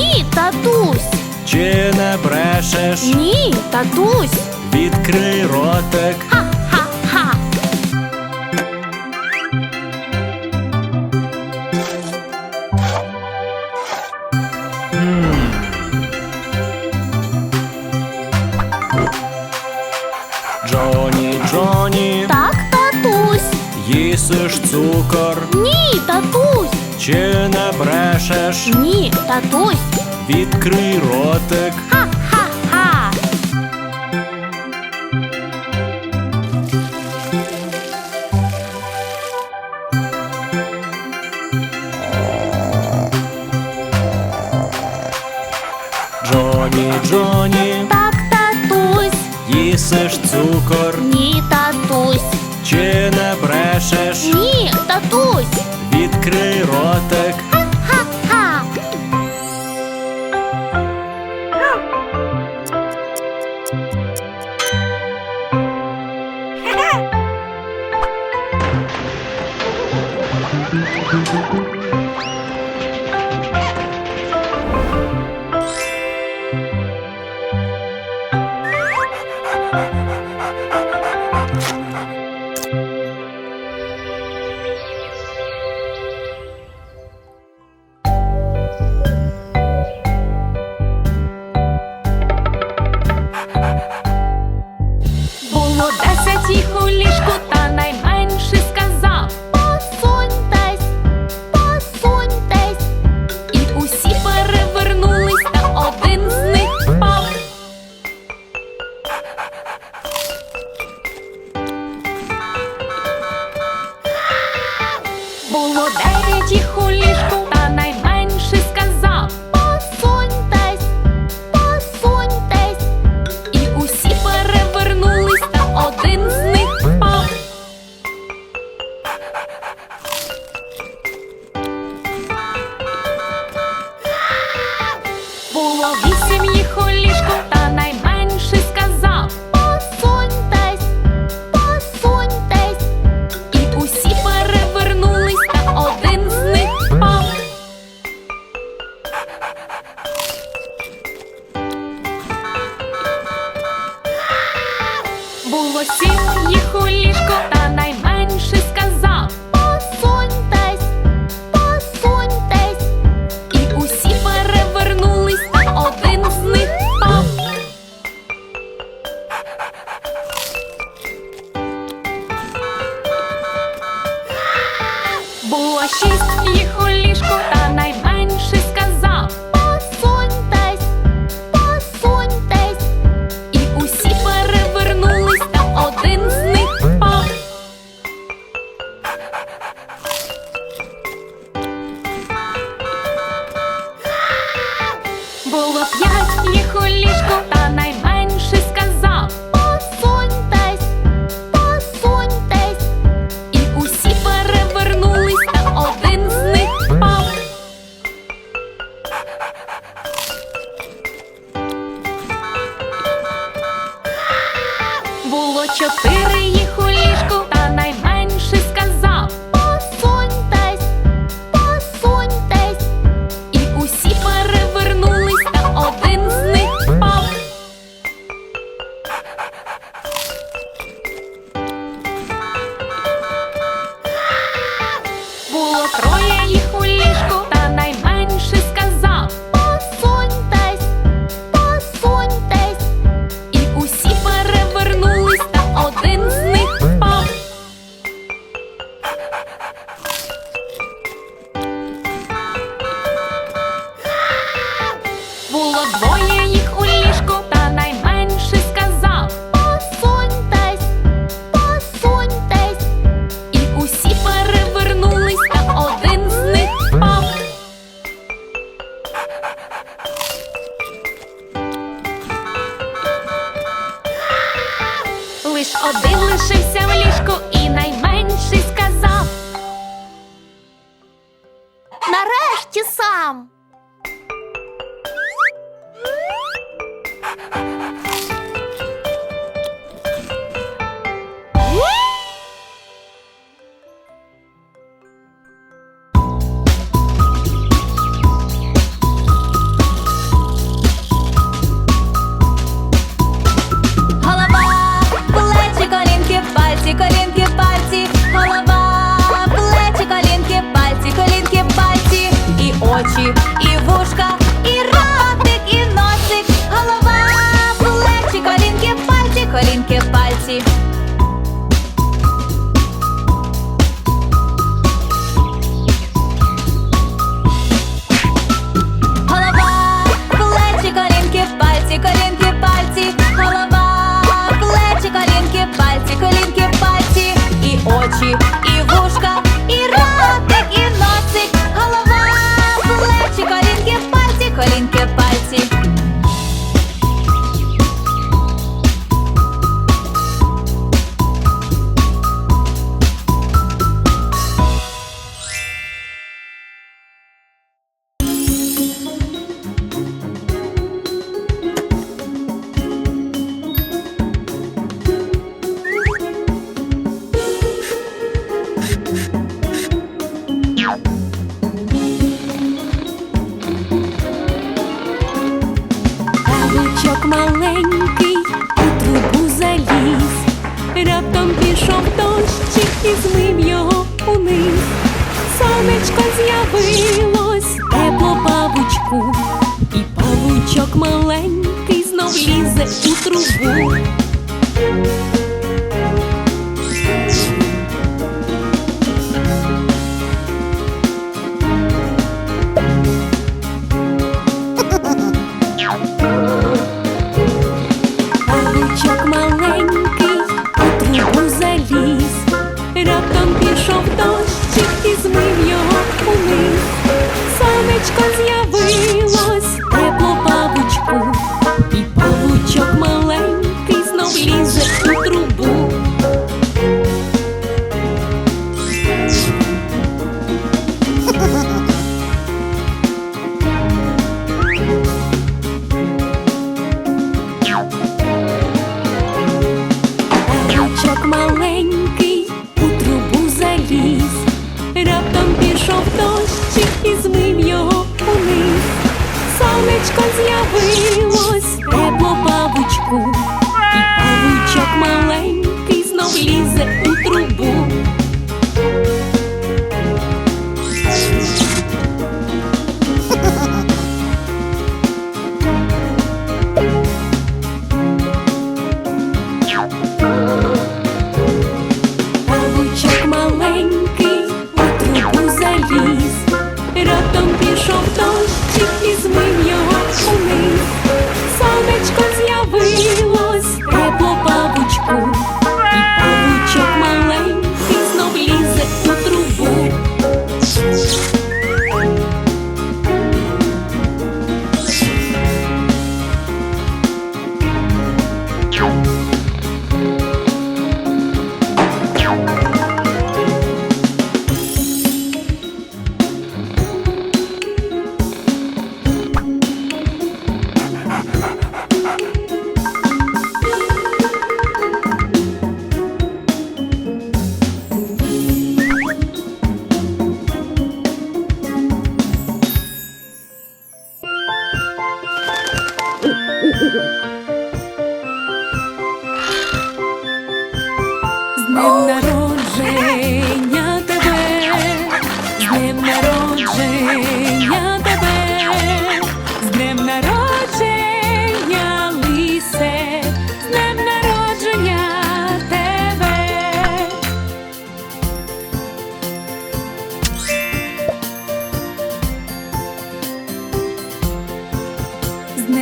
Ні, татусь. Чи не брешеш? Ні, татусь. Відкрий ротик. Ха-ха-ха. Джоні, Джоні, Так, татусь. їсиш цукор. Ні, татусь. Чи не брешеш? Ні, татусь відкрий ротик. Було сім їх у ліжко. чотири лиш один лишився в ліжку. і... you.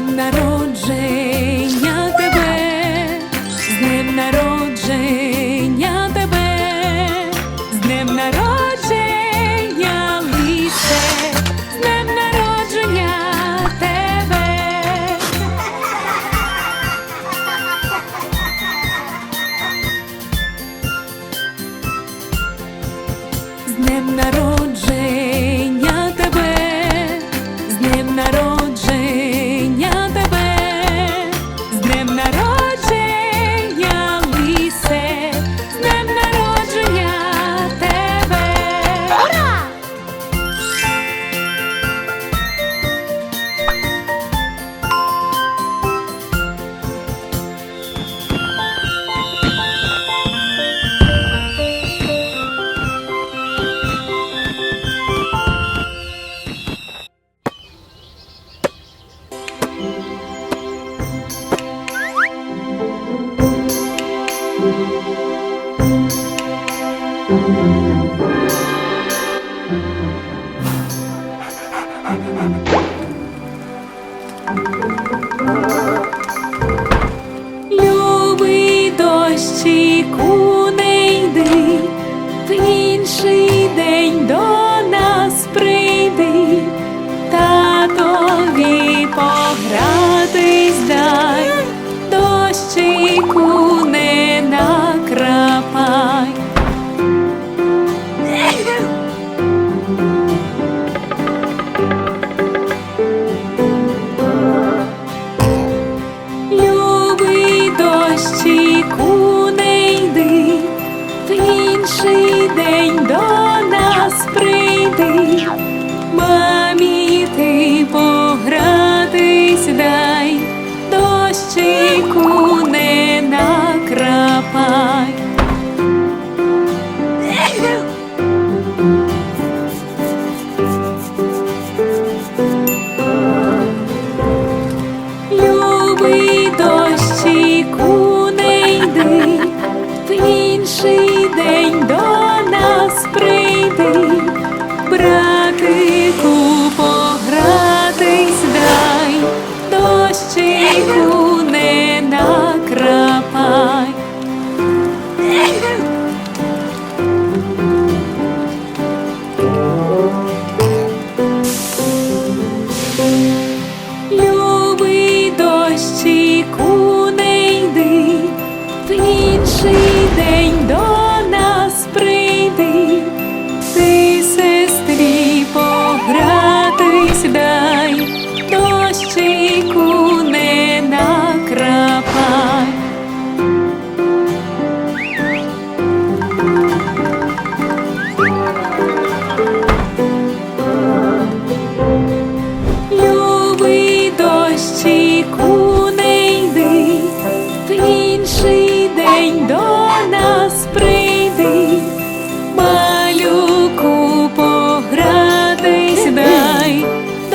днем народження тебе, з днем народження тебе, з днем народження лише, з днем народження тебе. З днем народження. hati Thank you.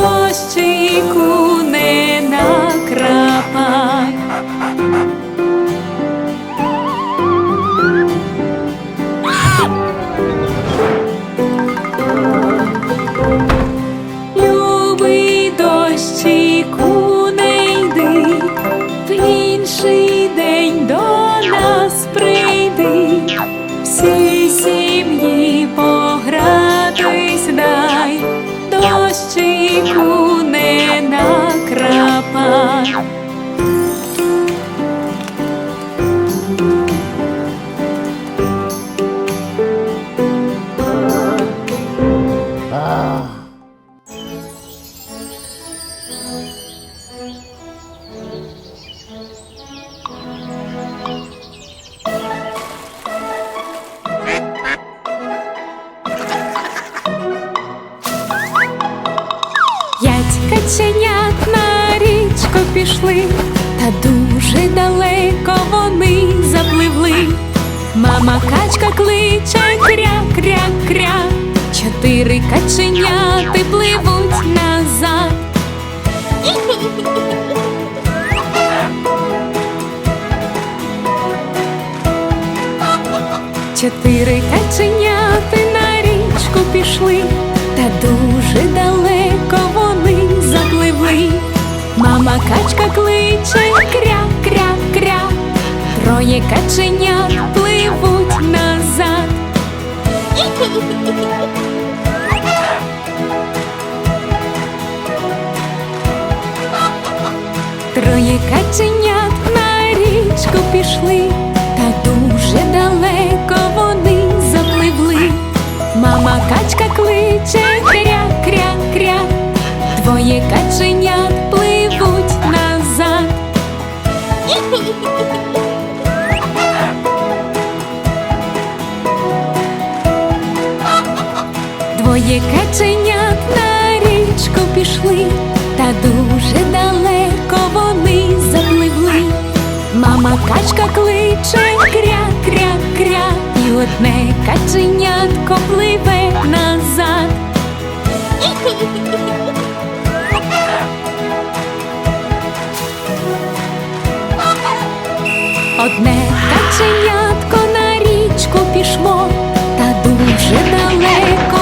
rosto. Дощику не П'ять на річку пішли, та дуже далеко вони запливли. Мама качка кличе кря, кря, кря. Чотири каченяти пливуть назад. Чотири каченяти на річку пішли, та дуже далеко качка кличе кря, кря, кря. Троє каченят пливуть назад. Троє каченят на річку пішли, та дуже далеко вони запливли. Мама качка кличе кря, кря, кря. Двоє каченят на річку пішли, та дуже далеко вони запливли. Мама качка кличе кря-кря-кря, і одне каченятко пливе назад. Одне каченятко на річку пішло, та дуже далеко.